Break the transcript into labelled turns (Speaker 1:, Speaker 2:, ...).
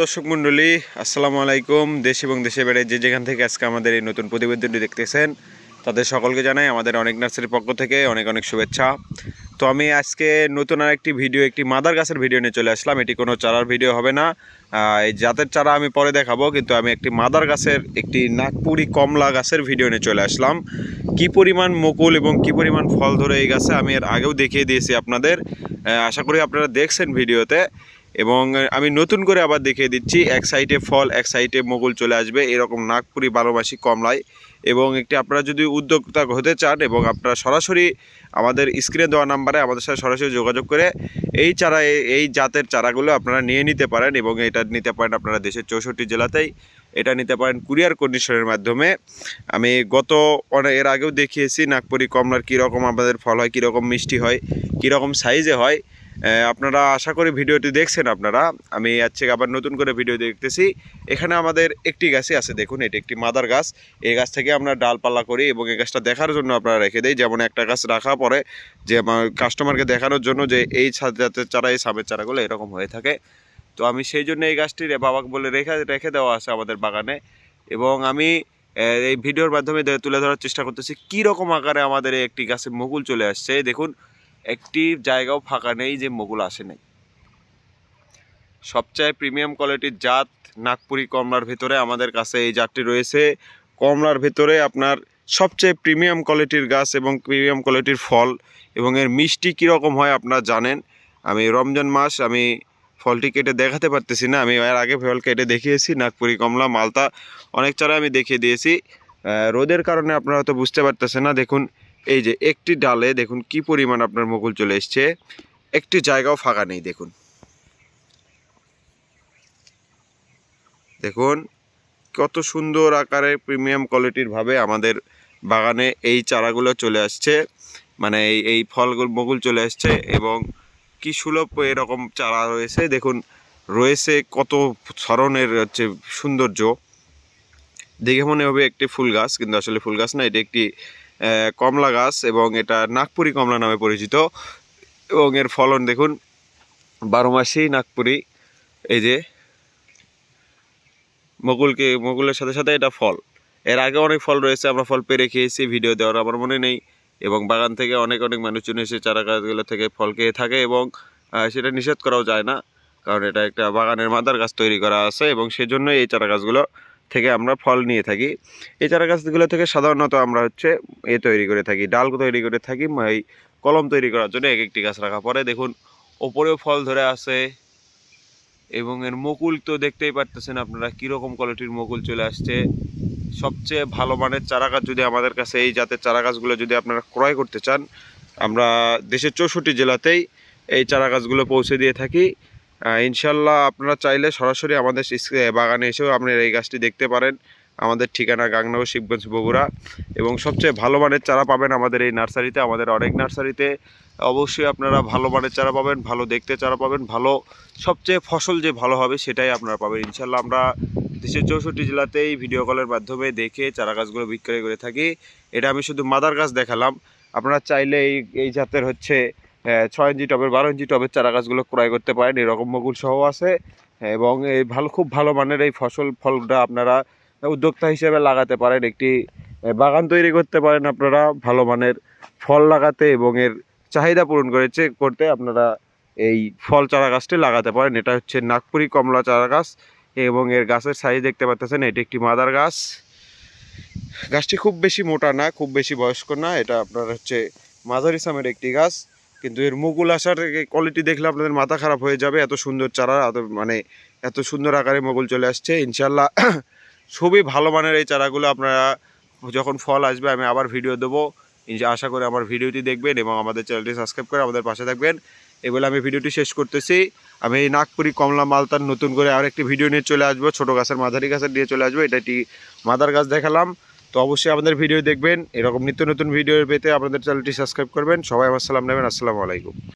Speaker 1: দর্শক মণ্ডলী, আসসালামু আলাইকুম। দেশ এবং দেশে বেড়ে যে যেখান থেকে আজকে আমাদের এই নতুন প্রতিবেদনটি দেখতেছেন, তাদের সকলকে জানাই আমাদের অনেক নার্সারির পক্ষ থেকে অনেক অনেক শুভেচ্ছা। তো আমি আজকে নতুন আর একটি ভিডিও, একটি মাদার গাছের ভিডিও নিয়ে চলে আসলাম। এটি কোনো চারার ভিডিও হবে না। এই জাতের চারা আমি পরে দেখাবো, কিন্তু আমি একটি মাদার গাছের, একটি নাগপুরি কমলা গাছের ভিডিও নিয়ে চলে আসলাম। কি পরিমাণ মুকুল এবং কি পরিমাণ ফল ধরে এই গাছে আমি এর আগেও দেখিয়ে দিয়েছি আপনাদের। আশা করি আপনারা দেখছেন ভিডিওতে। এবং আমি নতুন করে আবার দেখিয়ে দিচ্ছি, এক সাইডে ফল, এক সাইডে মোগল চলে আসবে, এরকম নাগপুরি বারোমাসি কমলায়। এবং একটি, আপনারা যদি উদ্যোক্তা হতে চান এবং আপনারা সরাসরি আমাদের স্ক্রিনে দেওয়া নাম্বারে আমাদের সাথে সরাসরি যোগাযোগ করে এই চারা, এই- জাতের চারাগুলো আপনারা নিয়ে নিতে পারেন এবং এটা নিতে পারেন আপনারা দেশের চৌষট্টি জেলাতেই। এটা নিতে পারেন কুরিয়ার কন্ডিশনের মাধ্যমে। আমি গত অনে- এর আগেও দেখিয়েছি নাগপুরি কমলার কীরকম আমাদের ফল হয়, কীরকম মিষ্টি হয়, কীরকম সাইজে হয়। আপনারা আশা করি ভিডিওটি দেখছেন আপনারা। আমি আজকে আবার নতুন করে ভিডিও দেখতেছি। এখানে আমাদের একটি গাছই আছে, দেখুন, এটি একটি মাদার গাছ। এই গাছ থেকে আমরা ডালপালা করি এবং এই গাছটা দেখার জন্য আপনারা রেখে দেই। যেমন একটা গাছ রাখা পরে যে আমার কাস্টমারকে দেখানোর জন্য যে এই ছা- জাতের চারা, এই সাবের চারাগুলো এরকম হয়ে থাকে। তো আমি সেই জন্য এই গাছটি বাবাকে বলে রেখে রেখে দেওয়া আছে আমাদের বাগানে। এবং আমি এই ভিডিওর মাধ্যমে তুলে ধরার চেষ্টা করতেছি কী রকম আকারে আমাদের একটি গাছে মুকুল চলে আসছে। দেখুন একটি জায়গাও ফাঁকা নেই যে মুকুল আসে নাই। সবচেয়ে প্রিমিয়াম কোয়ালিটির জাত নাগপুরি কমলার ভেতরে আমাদের কাছে এই জাতটি রয়েছে। কমলার ভেতরে আপনার সবচেয়ে প্রিমিয়াম কোয়ালিটির গাছ এবং প্রিমিয়াম কোয়ালিটির ফল এবং এর মিষ্টি কীরকম হয় আপনারা জানেন। আমি রমজান মাস, আমি ফলটি কেটে দেখাতে পারতেছি না, আমি এর আগে ফল কেটে দেখিয়েছি, নাগপুরি কমলা, মালতা, অনেক চারা আমি দেখিয়ে দিয়েছি। রোদের কারণে আপনারা হয়তো বুঝতে পারতেছেন না, দেখুন এই যে একটি ডালে দেখুন কি পরিমাণ আপনার মুকুল চলে এসছে। একটি জায়গাও ফাঁকা নেই, দেখুন। দেখুন, কত সুন্দর আকারে প্রিমিয়াম কোয়ালিটির ভাবে আমাদের বাগানে এই চারাগুলো চলে আসছে। মানে এই এই ফলগুলো মুকুল চলে আসছে এবং কি সুলভ এরকম চারা রয়েছে। দেখুন, রয়েছে কত ধরনের হচ্ছে সৌন্দর্য। দেখে মনে হবে একটি ফুল গাছ, কিন্তু আসলে ফুল গাছ না, এটি একটি কমলা গাছ এবং এটা নাগপুরি কমলা নামে পরিচিত। এবং এর ফলন দেখুন, বারো মাসেই নাগপুরি, এই যে মুকুলকে, মুকুলের সাথে সাথে এটা ফল। এর আগে অনেক ফল রয়েছে, আমরা ফল পেরে খেয়েছি, ভিডিও দেওয়ার আমার মনে নেই। এবং বাগান থেকে অনেক অনেক মানুষজন এসে চারা গাছগুলো থেকে ফল খেয়ে থাকে এবং সেটা নিষেধ করাও যায় না। কারণ এটা একটা বাগানের মাদার গাছ তৈরি করা আছে এবং সেজন্য এই চারা গাছগুলো থেকে আমরা ফল নিয়ে থাকি। এই চারা গাছগুলো থেকে সাধারণত আমরা হচ্ছে এ তৈরি করে থাকি ডাল তৈরি করে থাকি এই কলম তৈরি করার জন্য এক একটি গাছ রাখা। পরে দেখুন, ওপরেও ফল ধরে আছে এবং এর মুকুল তো দেখতেই পারতেছেন আপনারা কীরকম কোয়ালিটির মুকুল চলে আসছে। সবচেয়ে ভালো মানের চারা গাছ যদি আমাদের কাছে এই জাতের চারা গাছগুলো যদি আপনারা ক্রয় করতে চান, আমরা দেশের চৌষট্টি জেলাতেই এই চারা গাছগুলো পৌঁছে দিয়ে থাকি। ইনশাল্লাহ আপনারা চাইলে সরাসরি আমাদের বাগানে এসেও আপনারা এই গাছটি দেখতে পারেন। আমাদের ঠিকানা গাংনগর, শিবগঞ্জ, বগুড়া। এবং সবচেয়ে ভালো মানের চারা পাবেন আমাদের এই নার্সারিতে, আমাদের অনেক নার্সারিতে। অবশ্যই আপনারা ভালো মানের চারা পাবেন, ভালো দেখতে চারা পাবেন, ভালো, সবচেয়ে ফসল যে ভালো হবে সেটাই আপনারা পাবেন। ইনশাল্লাহ আমরা দেশের চৌষট্টি জেলাতেই ভিডিও কলের মাধ্যমে দেখে চারা গাছগুলো বিক্রয় করে থাকি। এটা আমি শুধু মাদার গাছ দেখালাম। আপনারা চাইলে এই এই জাতের হচ্ছে ছয় ইঞ্চি টবের, বারো ইঞ্চি টবের চারা গাছগুলো ক্রয় করতে পারেন। এরকম মুকুল সহ আছে। এবং এই ভালো, খুব ভালো মানের এই ফসল, ফলটা আপনারা উদ্যোক্তা হিসেবে লাগাতে পারেন। একটি বাগান তৈরি করতে পারেন আপনারা। ভালো মানের ফল লাগাতে এবং এর চাহিদা পূরণ করেছে, করতে আপনারা এই ফল চারা গাছটি লাগাতে পারেন। এটা হচ্ছে নাগপুরি কমলা চারা গাছ এবং এর গাছের সাইজ দেখতে পাচ্ছেন এটি একটি মাদার গাছ। গাছটি খুব বেশি মোটা না, খুব বেশি বয়স্ক না। এটা আপনার হচ্ছে মাঝারি সামের একটি গাছ। কিন্তু এর মুকুল আসার কোয়ালিটি দেখলে আপনাদের মাথা খারাপ হয়ে যাবে, এত সুন্দর চারা, এত মানে এত সুন্দর আকারে মুকুল চলে আসছে। ইনশাল্লাহ খুবই ভালো মানের এই চারাগুলো আপনারা যখন ফল আসবে আমি আবার ভিডিও দেবো। আশা করে আমার ভিডিওটি দেখবেন এবং আমাদের চ্যানেলটি সাবস্ক্রাইব করে আমাদের পাশে থাকবেন। এই আমি ভিডিওটি শেষ করতেছি। আমি এই নাগপুরি কমলা মালতার নতুন করে আরেকটি ভিডিও নিয়ে চলে আসব। ছোটো গাছের মাঝারি গাছের নিয়ে চলে আসব। এটা একটি মাদার গাছ দেখালাম। তো অবশ্যই আমাদের ভিডিও দেখবেন। এরকম নিত্য নতুন ভিডিও পেতে আপনাদের চ্যানেলটি সাবস্ক্রাইব করবেন। সবাই আমার সালাম নেবেন। আসসালামু আলাইকুম।